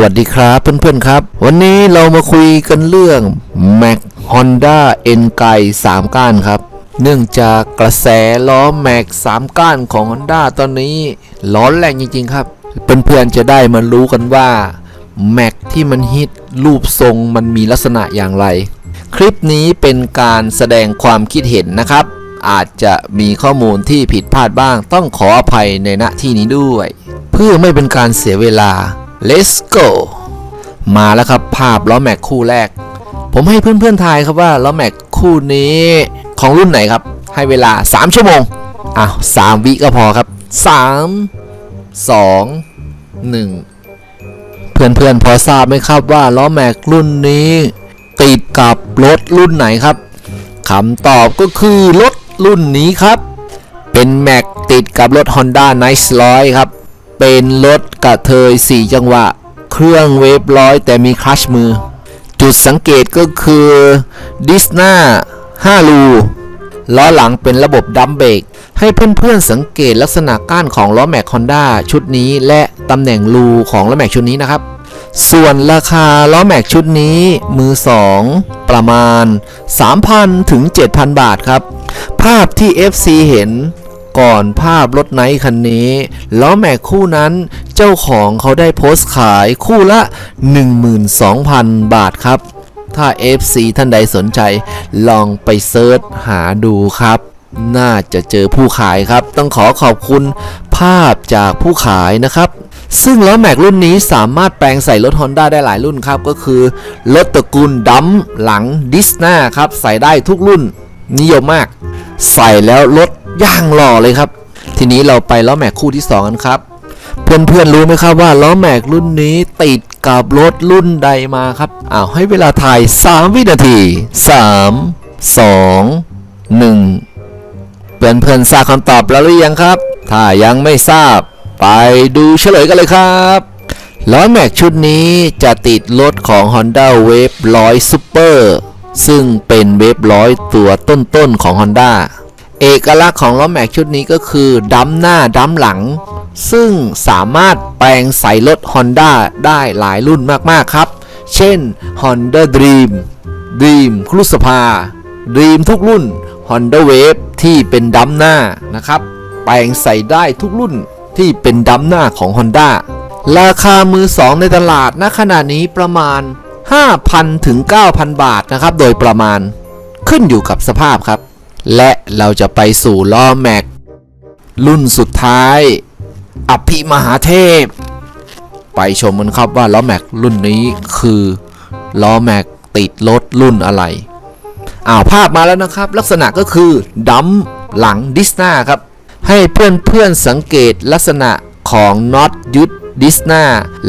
วัสดีครับเพื่อนๆครับ วันนี้เรามาคุยกันเรื่อง Mac Honda N ไก3ก้านครับ เนื่องจากกระแสล้อ Mac 3 ก้านของ Honda ตอนนี้ร้อนแรงจริงๆครับ เพื่อนๆจะได้มารู้กันว่า Mac ที่มันฮิตรูปทรงมันมีลักษณะอย่างไร คลิปนี้เป็นการแสดงความคิดเห็นนะครับ อาจจะมีข้อมูลที่ผิดพลาดบ้างต้องขออภัยในณที่นี้ด้วย เพื่อไม่เป็นการเสียเวลา let's go มาแล้วครับภาพล้อแม็กคู่แรก ผมให้เพื่อนๆทายครับว่าล้อแม็กคู่นี้ของรุ่นไหนครับ ให้เวลา 3 ชั่วโมงอ้าว3วิก็พอครับ 3 2 1 เพื่อนๆพอทราบไหมครับว่าล้อแม็กรุ่นนี้ ติดกับรถรุ่นไหนครับคำตอบก็คือรถรุ่นนี้ครับ เป็นแม็กติดกับรถ Honda Nice 100 ครับ เป็นรถกระเทย 4 จังหวะ เครื่องเวฟร้อยแต่มีคลัชมือ จุดสังเกตก็คือดิสนา5รูล้อหลังเป็นระบบดัมเบรกให้เพื่อนๆสังเกตลักษณะก้านของล้อแม็ก Honda ชุดนี้ และตำแหน่งรูของล้อแม็กชุดนี้นะครับ ส่วนราคาล้อแม็กชุดนี้มือ 2 ประมาณ 3,000 ถึง 7,000 บาทครับ ภาพที่ FC เห็น ก่อนภาพรถไนท์คันนี้ ล้อแม็กคู่นั้นเจ้าของเขาได้โพสต์ขายคู่ละ 12,000 บาทครับ ถ้า FC ท่านใดสนใจ ลองไปเซิร์ชหาดูครับ น่าจะเจอผู้ขายครับ ต้องขอขอบคุณภาพจากผู้ขายนะครับซึ่งล้อแม็กรุ่นนี้สามารถแปลงใส่รถ Honda ได้หลายรุ่นครับ ก็คือรถตระกูลดัมหลังดิสนาครับ ใส่ได้ทุกรุ่นนิยมมาก ใส่แล้วรถ ย่างหล่อเลยครับ ทีนี้เราไปล้อแม็กคู่ที่ 2 กันครับ เพื่อนๆรู้ไหมครับว่าล้อแม็กรุ่นนี้ติดกับรถรุ่นใดมาครับอ้าวให้เวลาถ่าย 3 วินาที 3 2 1 เพื่อนๆทราบคำตอบแล้วหรือยังครับ ถ้ายังไม่ทราบ ไปดูเฉลยกันเลยครับล้อแม็กชุดนี้จะติดรถของ Honda Wave 100 Super ซึ่งเป็นเวฟร้อยตัวต้นๆของ Honda เอกลักษณ์ของล้อแม็กชุดนี้ก็คือดัมหน้าดัมหลัง ซึ่งสามารถแปลงใส่รถ Honda ได้หลายรุ่นมากๆครับ เช่น Honda Dream Dream ครุสภา Dream ทุกรุ่น Honda Wave ที่เป็นดัมหน้านะครับ แปลงใส่ได้ทุกรุ่นที่เป็นดัมหน้าของ Honda ราคามือ2ในตลาดณขณะนี้ประมาณ 5,000 ถึง 9,000 บาทนะครับ โดยประมาณขึ้นอยู่กับสภาพครับ และเราจะไปสู่ล้อแม็ก รุ่นสุดท้าย อภิมหาเทพ ไปชมกันครับว่าล้อแม็กรุ่นนี้คือล้อแม็กติดรถรุ่นอะไรอ้าวภาพมาแล้วนะครับ ลักษณะก็คือดัมหลังดิสนาครับ ให้เพื่อนๆสังเกตลักษณะของน็อตยึดดิสนา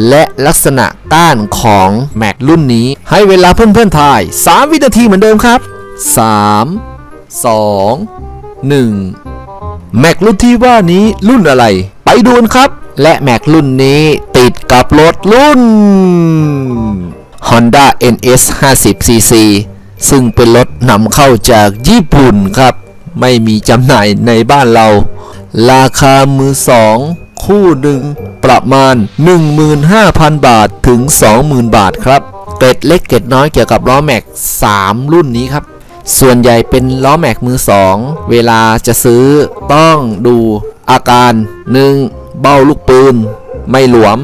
และลักษณะก้านของแม็กรุ่นนี้ ให้เวลาเพื่อนๆถ่าย 3 วินาทีเหมือนเดิมครับ 3 2 1 แม็กรุ่นที่ว่านี้รุ่นอะไร ไปดูกันครับ และแม็กรุ่นนี้ติดกับรถรุ่น Honda NS 50cc ซึ่งเป็นรถนำเข้าจากญี่ปุ่นครับ ไม่มีจำหน่ายในบ้านเรา ราคามือสองคู่หนึ่งประมาณ 15,000 บาทถึง 20,000 บาทครับ เกร็ดเล็กเกร็ดน้อยเกี่ยวกับล้อแม็ก 3 รุ่นนี้ครับ ส่วนใหญ่เป็นล้อแม็กมือ2เวลาจะซื้อต้องดูอาการ 1. เบ้าลูกปืน ไม่หลวม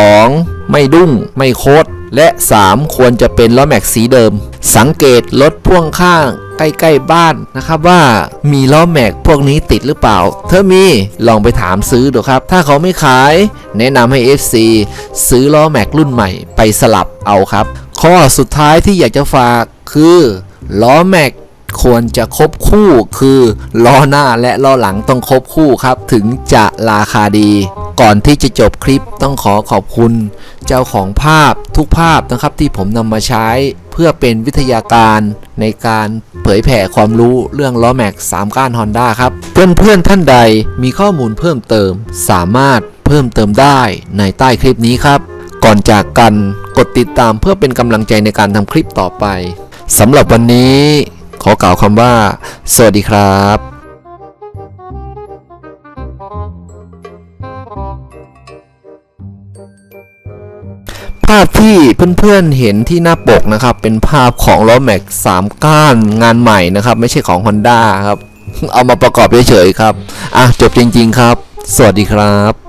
2. ไม่ดุ้ง ไม่โคดและ 3. ควรจะเป็นล้อแม็กสีเดิม สังเกตรถพ่วงข้างใกล้ๆบ้านนะครับว่ามีล้อแม็กพวกนี้ติดหรือเปล่าถ้ามีลองไปถามซื้อดูครับ ถ้าเขาไม่ขาย แนะนำให้ FC ซื้อล้อแม็กรุ่นใหม่ไปสลับเอาครับ ข้อสุดท้ายที่อยากจะฝากคือ ล้อแม็กควรจะครบคู่คือล้อหน้าและล้อหลังต้องครบคู่ครับ ถึงจะราคาดี ก่อนที่จะจบคลิปต้องขอขอบคุณ เจ้าของภาพทุกภาพนะครับที่ผมนำมาใช้เพื่อเป็นวิทยาการในการเผยแผ่ความรู้เรื่องล้อแม็ก3ก้าน Honda ครับ เพื่อนๆท่านใดมีข้อมูลเพิ่มเติม สามารถเพิ่มเติมได้ในใต้คลิปนี้ครับ ก่อนจากกันกดติดตามเพื่อเป็นกำลังใจในการทำคลิปต่อไป สำหรับวันนี้ขอกล่าวคำว่า สวัสดีครับภาพที่เพื่อนๆเห็นที่หน้าปกนะครับ เป็นภาพของล้อแม็ก3ก้านงานใหม่นะครับ ไม่ใช่ของ Honda ครับ เอามาประกอบเฉยๆครับ อะ จบจริงๆครับ สวัสดีครับ